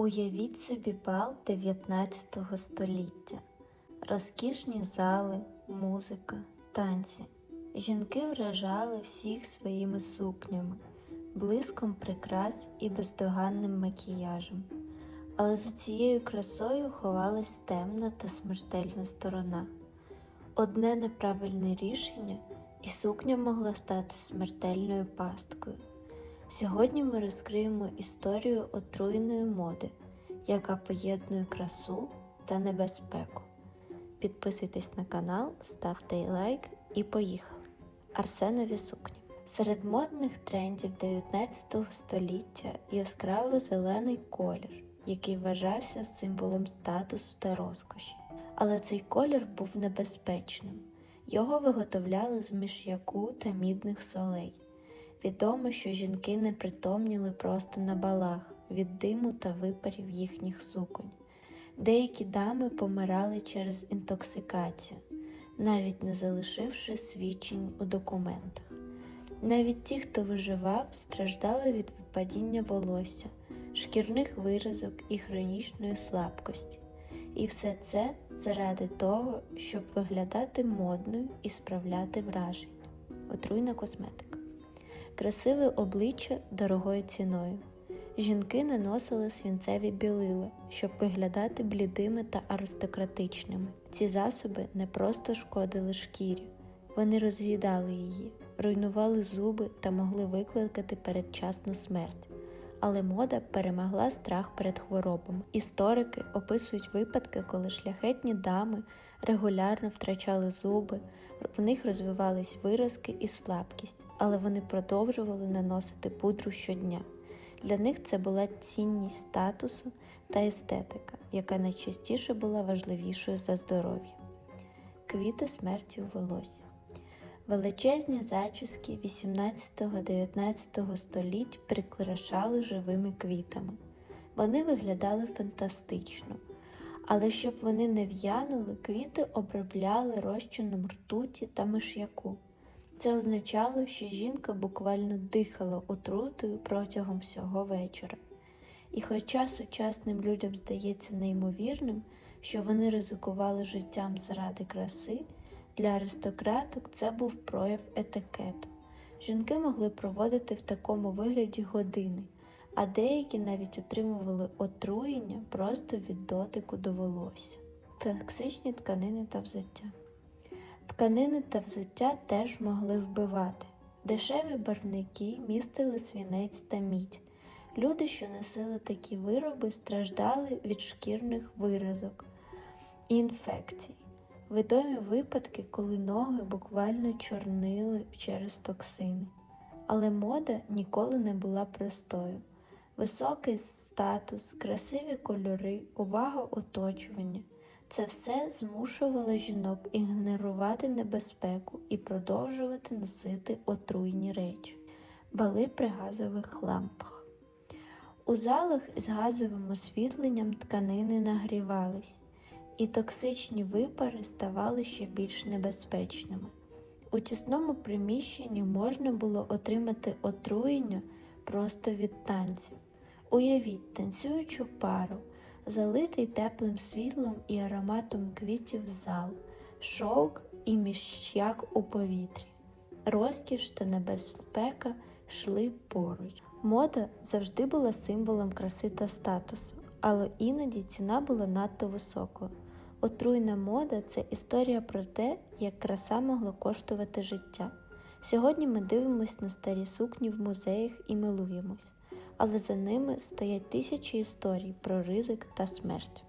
Уявіть собі бал 19 століття, розкішні зали, музика, танці. Жінки вражали всіх своїми сукнями, блиском прикрас і бездоганним макіяжем. Але за цією красою ховалась темна та смертельна сторона. Одне неправильне рішення, і сукня могла стати смертельною пасткою. Сьогодні ми розкриємо історію отруєної моди, яка поєднує красу та небезпеку. Підписуйтесь на канал, ставте лайк і поїхали. Арсенові сукні. Серед модних трендів 19 століття яскраво зелений колір, який вважався символом статусу та розкоші. Але цей колір був небезпечним. Його виготовляли з миш'яку та мідних солей. Відомо, що жінки не притомніли просто на балах від диму та випарів їхніх суконь. Деякі дами помирали через інтоксикацію, навіть не залишивши свідчень у документах. Навіть ті, хто виживав, страждали від випадіння волосся, шкірних виразок і хронічної слабкості. І все це заради того, щоб виглядати модною і справляти враження. Отруйна косметика. Красиве обличчя дорогою ціною. Жінки наносили свінцеві білила, щоб виглядати блідими та аристократичними. Ці засоби не просто шкодили шкірі, вони роз'їдали її, руйнували зуби та могли викликати передчасну смерть. Але мода перемогла страх перед хворобами. Історики описують випадки, коли шляхетні дами регулярно втрачали зуби, в них розвивались виразки і слабкість, але вони продовжували наносити пудру щодня. Для них це була цінність статусу та естетика, яка найчастіше була важливішою за здоров'я. Квіти смерті у волосся. Величезні зачіски 18-19 століть прикрашали живими квітами. Вони виглядали фантастично, але щоб вони не в'янули, квіти обробляли розчином ртуті та миш'яку. Це означало, що жінка буквально дихала отрутою протягом всього вечора. І хоча сучасним людям здається неймовірним, що вони ризикували життям заради краси, для аристократок це був прояв етикету. Жінки могли проводити в такому вигляді години, а деякі навіть отримували отруєння просто від дотику до волосся. Токсичні тканини та взуття. Тканини та взуття теж могли вбивати. Дешеві барвники містили свінець та мідь. Люди, що носили такі вироби, страждали від шкірних виразок і інфекцій. Відомі випадки, коли ноги буквально чорнили через токсини. Але мода ніколи не була простою. Високий статус, красиві кольори, увага оточування це все змушувало жінок ігнорувати небезпеку і продовжувати носити отруйні речі, бали при газових лампах. У залах з газовим освітленням тканини нагрівались і токсичні випари ставали ще більш небезпечними. У тісному приміщенні можна було отримати отруєння просто від танців. Уявіть танцюючу пару, залитий теплим світлом і ароматом квітів зал, шовк і міщак у повітрі. Розкіш та небезпека йшли поруч. Мода завжди була символом краси та статусу, але іноді ціна була надто високою. Отруйна мода це історія про те, як краса могла коштувати життя. Сьогодні ми дивимося на старі сукні в музеях і милуємось, але за ними стоять тисячі історій про ризик та смерть.